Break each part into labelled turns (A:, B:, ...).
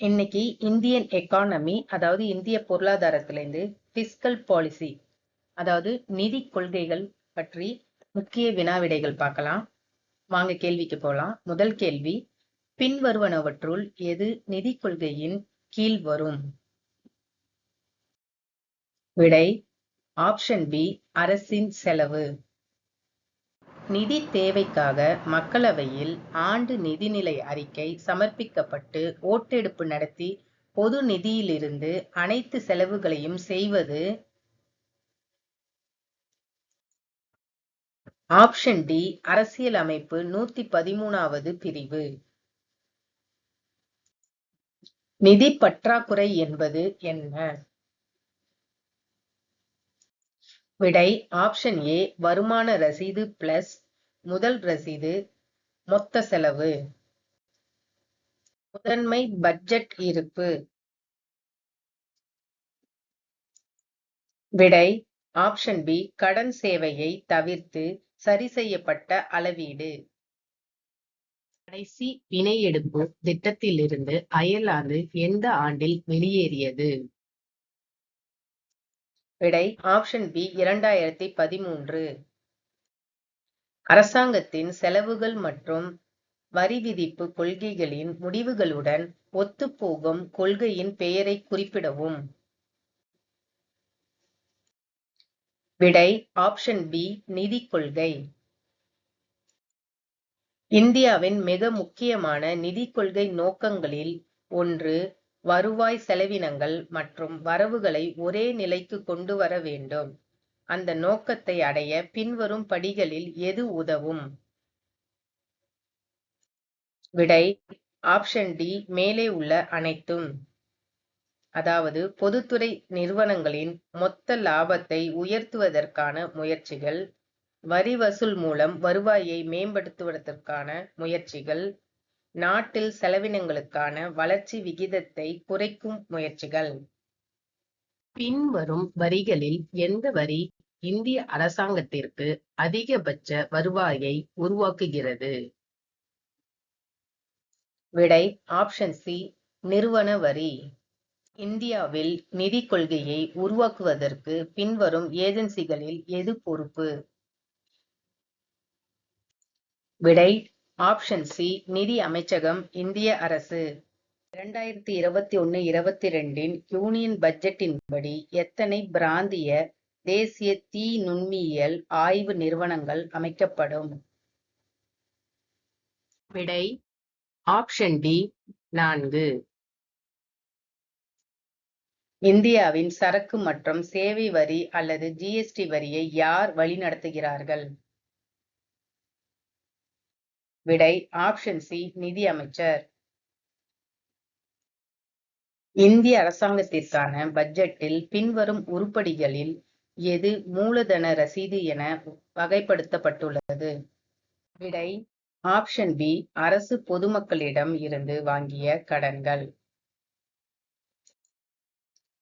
A: இன்னைக்கு Indian economy அதாவது இந்திய பொருளாதாரத்திலேருந்து பிஸ்கல் பாலிசி அதாவது நிதி கொள்கைகள் பற்றி முக்கிய வினாவிடைகள் பார்க்கலாம். வாங்க கேள்விக்கு போகலாம் முதல் கேள்வி பின்வருவனவற்றுள் எது நிதி கொள்கையின் கீழ் வரும்? விடை ஆப்ஷன் பி அரசின் செலவு. நிதி தேவைக்காக மக்களவையில் ஆண்டு நிதிநிலை அறிக்கை சமர்ப்பிக்கப்பட்டு ஓட்டெடுப்பு நடத்தி பொது நிதியிலிருந்து அனைத்து செலவுகளையும் செய்வது ஆப்ஷன் டி அரசியல் அமைப்பு நூத்தி பதிமூணாவது பிரிவு. நிதி பற்றாக்குறை என்பது என்ன? விடை ஆப்ஷன் ஏ வருமான ரசீது பிளஸ் முதல் ரசீது மொத்த செலவு. முதன்மை பட்ஜெட் இருப்பு. விடை ஆப்ஷன் பி கடன் சேவையை தவிர்த்து சரி செய்யப்பட்ட அளவீடு. கடைசி பிணை எடுப்பு திட்டத்திலிருந்து அயர்லாந்து எந்த ஆண்டில் வெளியேறியது? விடை ஆப்ஷன் பி இரண்டாயிரத்தி பதிமூன்று. அரசாங்கத்தின் செலவுகள் மற்றும் வரி விதிப்பு கொள்கைகளின் முடிவுகளுடன் ஒத்துப்போகும் கொள்கையின் பெயரை குறிப்பிடவும். விடை ஆப்ஷன் பி நிதி கொள்கை. இந்தியாவின் மிக முக்கியமான நிதி கொள்கை நோக்கங்களில் ஒன்று வருவாய் செலவினங்கள் மற்றும் வரவுகளை ஒரே நிலைக்கு கொண்டு வர வேண்டும். அந்த நோக்கத்தை அடைய பின்வரும் படிகளில் எது உதவும்? விடை ஆப்ஷன் டி மேலே உள்ள அனைத்தும். அதாவது பொதுத்துறை நிறுவனங்களின் மொத்த லாபத்தை உயர்த்துவதற்கான முயற்சிகள் வரி வசூல் மூலம் வருவாயை மேம்படுத்துவதற்கான முயற்சிகள் நாட்டில் செலவினங்களுக்கான வளர்ச்சி விகிதத்தை குறைக்கும் முயற்சிகள். பின்வரும் வரிகளில் எந்த வரி இந்திய அரசாங்கத்திற்கு அதிகபட்ச வருவாயை உருவாக்குகிறது? விடை ஆப்ஷன் சி நிறுவன வரி. இந்தியாவில் நிதி கொள்கையை உருவாக்குவதற்கு பின்வரும் ஏஜென்சிகளில் எது பொறுப்பு? விடை ஆப்ஷன் சி நிதி அமைச்சகம் இந்திய அரசு. இரண்டாயிரத்தி இருபத்தி ஒன்று இருபத்தி ரெண்டின் யூனியன் பட்ஜெட்டின்படி எத்தனை பிராந்திய தேசிய தீ நுண்மியல் ஆய்வு நிறுவனங்கள் அமைக்கப்படும்? விடை ஆப்ஷன் டி நான்கு. இந்தியாவின் சரக்கு மற்றும் சேவை வரி அல்லது ஜிஎஸ்டி வரியை யார் வழிநடத்துகிறார்கள்? விடை ஆப்ஷன் சி நிதி அமைச்சர். இந்திய அரசாங்கத்திற்கான பட்ஜெட்டில் பின்வரும் உருப்படிகளில் எது மூலதன ரசீது என வகைப்படுத்தப்பட்டுள்ளது? விடை ஆப்ஷன் பி அரசு பொதுமக்களிடம் இருந்து வாங்கிய கடன்கள்.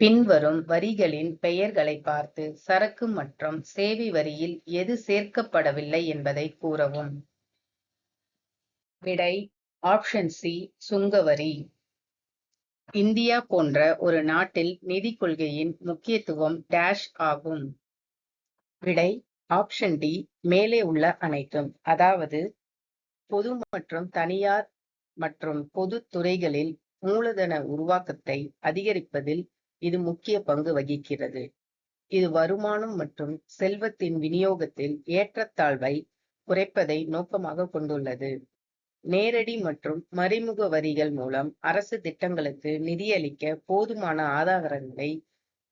A: பின்வரும் வரிகளின் பெயர்களை பார்த்து சரக்கு மற்றும் சேவை வரியில் எது சேர்க்கப்படவில்லை என்பதை கூறவும். விடை ஆப்ஷன் சி சுங்கவரி. இந்தியா போன்ற ஒரு நாட்டில் நிதி கொள்கையின் முக்கியத்துவம் டேஷ் ஆகும். விடை ஆப்ஷன் டி மேலே உள்ள அனைத்தும். அதாவது பொது மற்றும் தனியார் மற்றும் பொது துறைகளில் மூலதன உருவாக்கத்தை அதிகரிப்பதில் இது முக்கிய பங்கு வகிக்கிறது. இது வருமானம் மற்றும் செல்வத்தின் விநியோகத்தில் ஏற்றத்தாழ்வை குறைப்பதை நோக்கமாக கொண்டுள்ளது. நேரடி மற்றும் மறைமுக வரிகள் மூலம் அரசு திட்டங்களுக்கு நிதியளிக்க போதுமான ஆதாரங்களை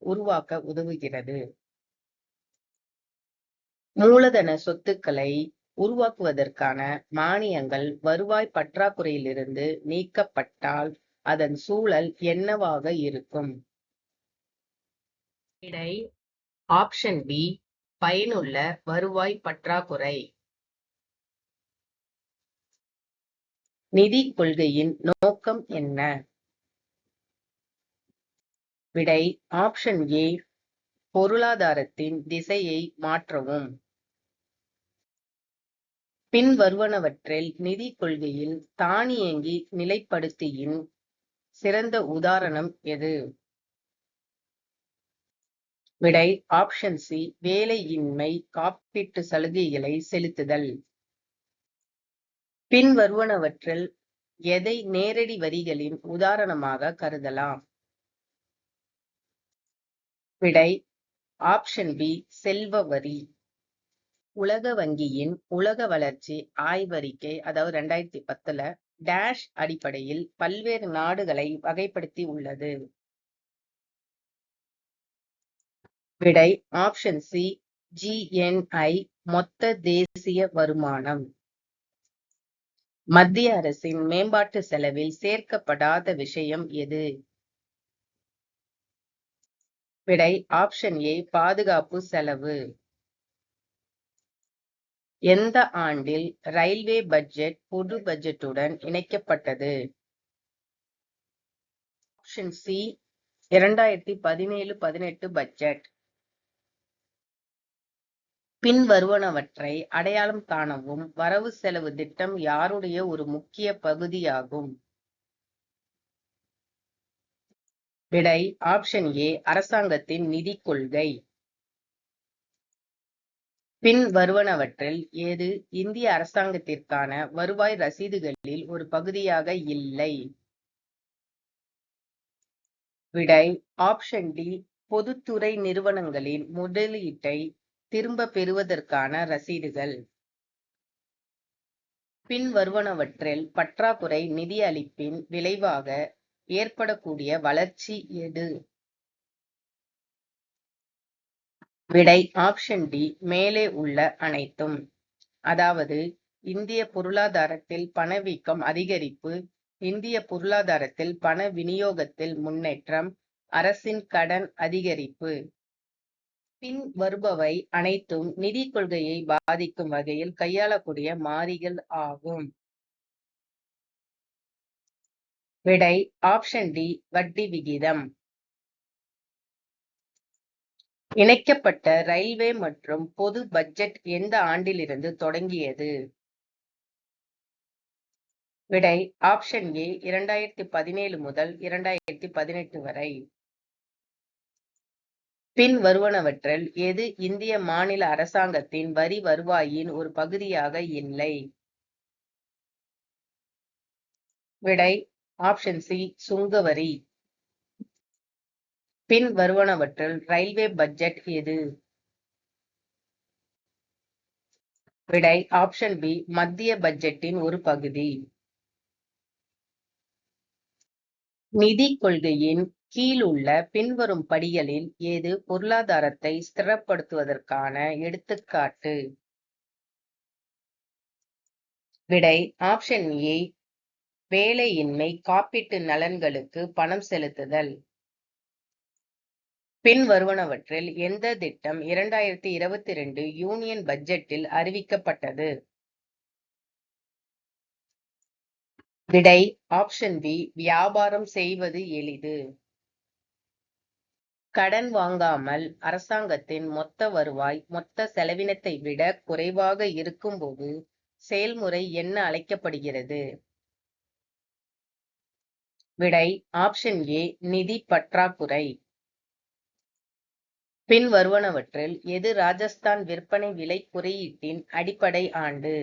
A: உருவாக்க உதவுகிறது. மூலதன சொத்துக்களை உருவாக்குவதற்கான மானியங்கள் வருவாய் பற்றாக்குறையிலிருந்து நீக்கப்பட்டால் அதன் சூழல் என்னவாக இருக்கும்? இடை ஆப்ஷன் பி பயனுள்ள வருவாய் பற்றாக்குறை. நிதி கொள்கையின் நோக்கம் என்ன? விடை ஆப்ஷன் ஏ பொருளாதாரத்தின் திசையை மாற்றவும். பின்வருவனவற்றில் நிதி கொள்கையில் தானியங்கி நிலைப்படுத்தியின் சிறந்த உதாரணம் எது? விடை ஆப்ஷன் சி வேலையின்மை காப்பீட்டு சலுகைகளை செலுத்துதல். பின்வருவனவற்றில் எதை நேரடி வரிகளின் உதாரணமாக கருதலாம்? விடை ஆப்ஷன் பி செல்வ வரி. உலக வங்கியின் உலக வளர்ச்சி ஆய்வறிக்கை அதாவது ரெண்டாயிரத்தி பத்துல டேஷ் அடிப்படையில் பல்வேறு நாடுகளை வகைப்படுத்தி உள்ளது. விடை ஆப்ஷன் சி ஜிஎன்ஐ மொத்த தேசிய வருமானம். மத்திய அரசின் மேம்பாட்டு செலவில் சேர்க்கப்படாத விஷயம் எது? விடை ஆப்ஷன் ஏ பாதுகாப்பு செலவு. எந்த ஆண்டில் ரயில்வே பட்ஜெட் பொது பட்ஜெட்டுடன் இணைக்கப்பட்டது? ஆப்ஷன் சி இரண்டாயிரத்தி பதினேழு பதினெட்டு பட்ஜெட். பின்வருவனவற்றை அடையாளம் காணவும் வரவு செலவு திட்டம் யாருடைய ஒரு முக்கிய பகுதியாகும்? விடை ஆப்ஷன் ஏ அரசாங்கத்தின் நிதி கொள்கை. பின் வருவனவற்றில் ஏது இந்திய அரசாங்கத்திற்கான வருவாய் ரசீதுகளில் ஒரு பகுதியாக இல்லை? விடை ஆப்ஷன் டி பொதுத்துறை நிறுவனங்களின் முதலீட்டை திரும்ப பெறுவதற்கான ரசீதுகள். பின் வருவனவற்றில் பற்றாக்குறை நிதி அளிப்பின் விளைவாக ஏற்படக்கூடிய வளர்ச்சி எது? விடை ஆப்ஷன் டி மேலே உள்ள அனைத்தும். அதாவது இந்திய பொருளாதாரத்தில் பணவீக்கம் அதிகரிப்பு இந்திய பொருளாதாரத்தில் பண விநியோகத்தில் முன்னேற்றம் அரசின் கடன் அதிகரிப்பு. பின் வருபவை அனைத்தும் நிதி கொள்கையை பாதிக்கும் வகையில் கையாளக்கூடிய மாறிகள் ஆகும். விடை ஆப்ஷன் டி வட்டி விகிதம். இணைக்கப்பட்ட ரயில்வே மற்றும் பொது பட்ஜெட் எந்த ஆண்டிலிருந்து தொடங்கியது? விடை ஆப்ஷன் ஏ இரண்டாயிரத்தி பதினேழு முதல் இரண்டாயிரத்தி பதினெட்டு வரை. பின் வருவனவற்றில் எது இந்திய மாநில அரசாங்கத்தின் வரி வருவாயின் ஒரு பகுதியாக இல்லை. விடை ஆப்ஷன் சி சுங்கவரி. பின் வருவனவற்றில் ரயில்வே பட்ஜெட் எது? விடை ஆப்ஷன் பி மத்திய பட்ஜெட்டின் ஒரு பகுதி. நிதி கொள்கையின் கீழ் உள்ள பின்வரும் படிகளில் ஏது பொருளாதாரத்தை ஸ்திரப்படுத்துவதற்கான எடுத்துக்காட்டு? விடை ஆப்ஷன் ஏ வேலையின்மை காப்பீட்டு நலன்களுக்கு பணம் செலுத்துதல். பின் வருவனவற்றில் எந்த திட்டம் இரண்டாயிரத்தி இருபத்தி ரெண்டு யூனியன் பட்ஜெட்டில் அறிவிக்கப்பட்டது? விடை ஆப்ஷன் பி வியாபாரம் செய்வது எளிது. கடன் வாங்காமல் அரசாங்கத்தின் மொத்த வருவாய் மொத்த செலவினத்தை விட குறைவாக இருக்கும்போது செயல்முறை என்ன அழைக்கப்படுகிறது? விடை ஆப்ஷன் ஏ நிதி பற்றாக்குறை. பின் வருவனவற்றில் எது ராஜஸ்தான் விற்பனை விலை குறியீட்டின் அடிப்படை ஆண்டு?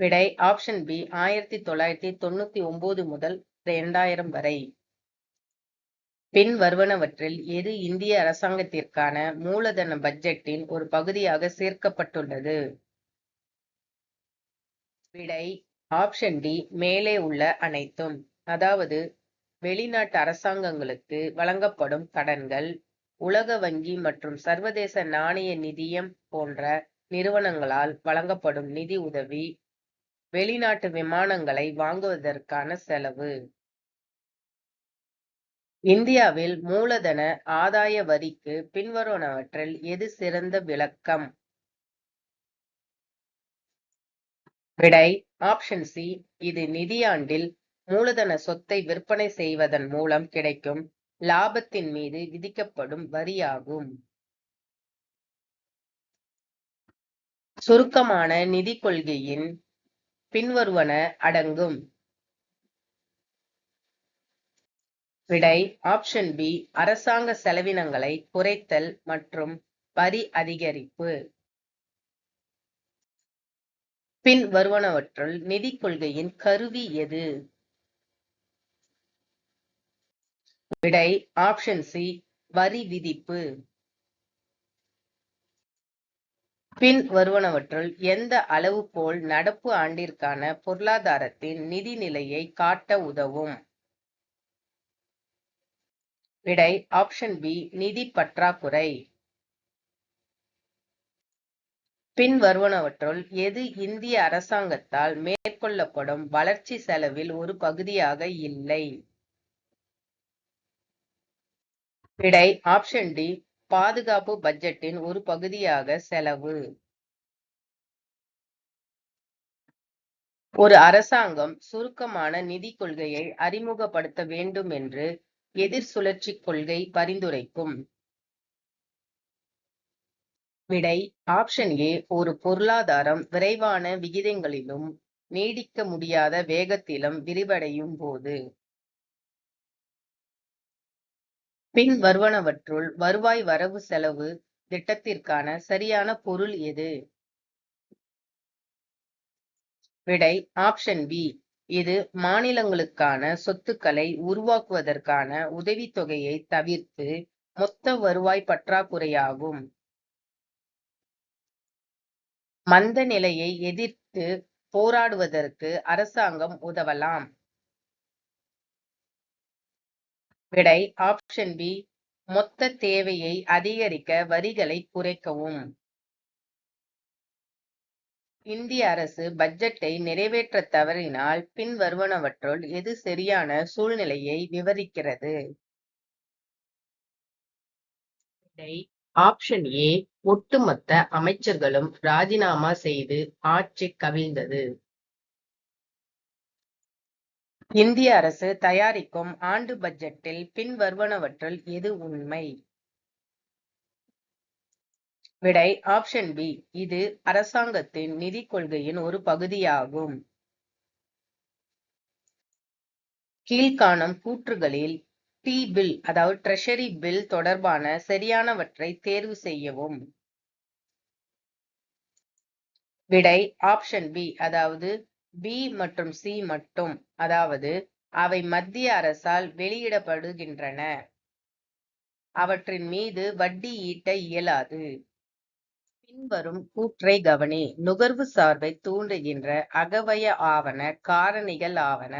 A: விடை ஆப்ஷன் பி ஆயிரத்தி தொள்ளாயிரத்தி தொண்ணூத்தி ஒன்பது முதல் இரண்டாயிரம் வரை. பின் வருவனவற்றில் எது இந்திய அரசாங்கத்திற்கான மூலதன பட்ஜெட்டின் ஒரு பகுதியாக சேர்க்கப்பட்டுள்ளது. விடை ஆப்ஷன் டி மேலே உள்ள அனைத்தும். அதாவது வெளிநாட்டு அரசாங்கங்களுக்கு வழங்கப்படும் கடன்கள் உலக வங்கி மற்றும் சர்வதேச நாணய நிதியம் போன்ற நிறுவனங்களால் வழங்கப்படும் நிதி உதவி வெளிநாட்டு விமானங்களை வாங்குவதற்கான செலவு. இந்தியாவில் மூலதன ஆதாய வரிக்கு பின்வருவனவற்றில் எது சிறந்த விளக்கம்? விடை ஆப்ஷன் சி இது நிதியாண்டில் மூலதன சொத்தை விற்பனை செய்வதன் மூலம் கிடைக்கும் லாபத்தின் மீது விதிக்கப்படும் வரியாகும். சுருக்கமான நிதி கொள்கையின் பின்வருவன அடங்கும். விடை ஆப்ஷன் பி அரசாங்க செலவினங்களை குறைத்தல் மற்றும் வரி அதிகரிப்பு. பின் வருவனவற்றுள் நிதி கொள்கையின் கருவி எது? விடை ஆப்ஷன் சி வரி விதிப்பு. பின் வருவனவற்றுள் எந்த அளவுகோல் நடப்பு ஆண்டிற்கான பொருளாதாரத்தின் நிதி நிலையை காட்ட உதவும்? விடை ஆப்ஷன் பி நிதி பற்றாக்குறை. பின் வருவனவற்றுள் எது இந்திய அரசாங்கத்தால் மேற்கொள்ளப்படும் வளர்ச்சி செலவில் ஒரு பகுதியாக இல்லை. விடை ஆப்ஷன் டி பாதுகாப்பு பட்ஜெட்டின் ஒரு பகுதியாக செலவு. ஒரு அரசாங்கம் சுருக்கமான நிதி கொள்கையை அறிமுகப்படுத்த வேண்டும் என்று எதிர் சுழற்சி கொள்கை பரிந்துரைக்கும். விடை ஆப்ஷன் ஏ ஒரு பொருளாதாரம் விரைவான விகிதங்களிலும் நீடிக்க முடியாத வேகத்திலும் விரிவடையும் போது. பின் வருவனவற்றுள் வருவாய் வரவு செலவு திட்டத்திற்கான சரியான பொருள் எது? விடை ஆப்ஷன் பி இது மாநிலங்களுக்கான சொத்துக்களை உருவாக்குவதற்கான உதவித்தொகையை தவிர்த்து மொத்த வருவாய் பற்றாக்குறையாகும். மந்த நிலையை எதிர்த்து போராடுவதற்கு அரசாங்கம் உதவலாம். விடை ஆப்ஷன் பி மொத்த தேவையை அதிகரிக்க வரிகளை குறைக்கவும். இந்திய அரசு பட்ஜெட்டை நிறைவேற்ற தவறினால் பின் வருவனவற்றுள் எது சரியான சூழ்நிலையை விவரிக்கிறது? ஆப்ஷன் ஏ ஒட்டுமொத்த அமைச்சர்களும் ராஜினாமா செய்து ஆட்சி கவிழ்ந்தது. இந்திய அரசு தயாரிக்கும் ஆண்டு பட்ஜெட்டில் பின் வருவனவற்றுள் எது உண்மை? விடை ஆப்ஷன் பி இது அரசாங்கத்தின் நிதி கொள்கையின் ஒரு பகுதியாகும். கீழ்காணும் கூற்றுகளில் டி பில் அதாவது ட்ரெஷரி பில் தொடர்பான சரியானவற்றை தேர்வு செய்யவும். விடை ஆப்ஷன் பி அதாவது பி மற்றும் சி மட்டும் அதாவது அவை மத்திய அரசால் வெளியிடப்படுகின்றன. அவற்றின் மீது வட்டி ஈட்ட இயலாது. பின்வரும் கூற்றை கவனி. நுகர்வு சார்பை தூண்டுகின்ற அகவய ஆவன காரணிகள் ஆவன.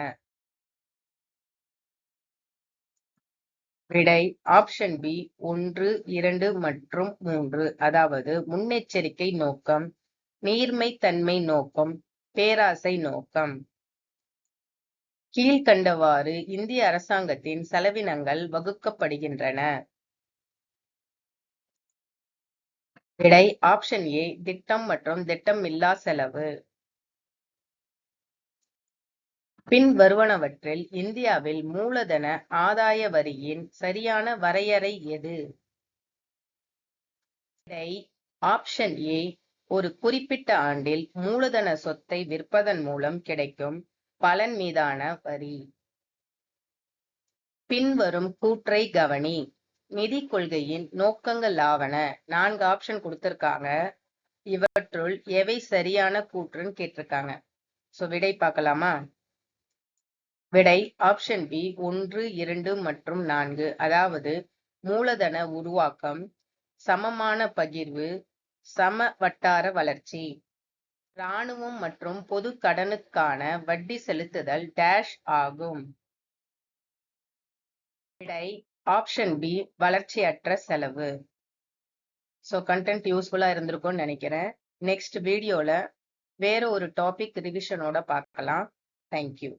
A: விடை. ஆப்ஷன் பி ஒன்று இரண்டு மற்றும் மூன்று. அதாவது முன்னெச்சரிக்கை நோக்கம் நீர்மை தன்மை நோக்கம் பேராசை நோக்கம். கீழ்கண்டவாறு இந்திய அரசாங்கத்தின் செலவினங்கள் வகுக்கப்படுகின்றன. விடை ஆப்ஷன் ஏ திட்டம் மற்றும் திட்டமில்லா செலவு. பின் வருவனவற்றில் இந்தியாவில் மூலதன ஆதாய வரியின் சரியான வரையறை எது? விடை ஆப்ஷன் ஏ ஒரு குறிப்பிட்ட ஆண்டில் மூலதன சொத்தை விற்பதன் மூலம் கிடைக்கும் பலன் மீதான வரி. பின்வரும் கூற்றை கவனி. நிதி கொள்கையின் நோக்கங்கள் ஆவன. நான்கு ஆப்ஷன் கொடுத்திருக்காங்க. இவற்றுள் எவை சரியான கூற்றுன்னு கேட்டிருக்காங்க. ஸோ விடை பார்க்கலாமா? விடை ஆப்ஷன் பி ஒன்று இரண்டு மற்றும் நான்கு. அதாவது மூலதன உருவாக்கம் சமமான பகிர்வு சம வட்டார வளர்ச்சி. இராணுவம் மற்றும் பொது கடனுக்கான வட்டி செலுத்துதல் டேஷ் ஆகும். விடை ஆப்ஷன் பி வளர்ச்சியற்ற செலவு. ஸோ கண்டென்ட் யூஸ்ஃபுல்லாக இருந்திருக்கும்னு நினைக்கிறேன். நெக்ஸ்ட் வீடியோவில் வேறு ஒரு டாபிக் ரிவிஷனோட பார்க்கலாம். தேங்க்யூ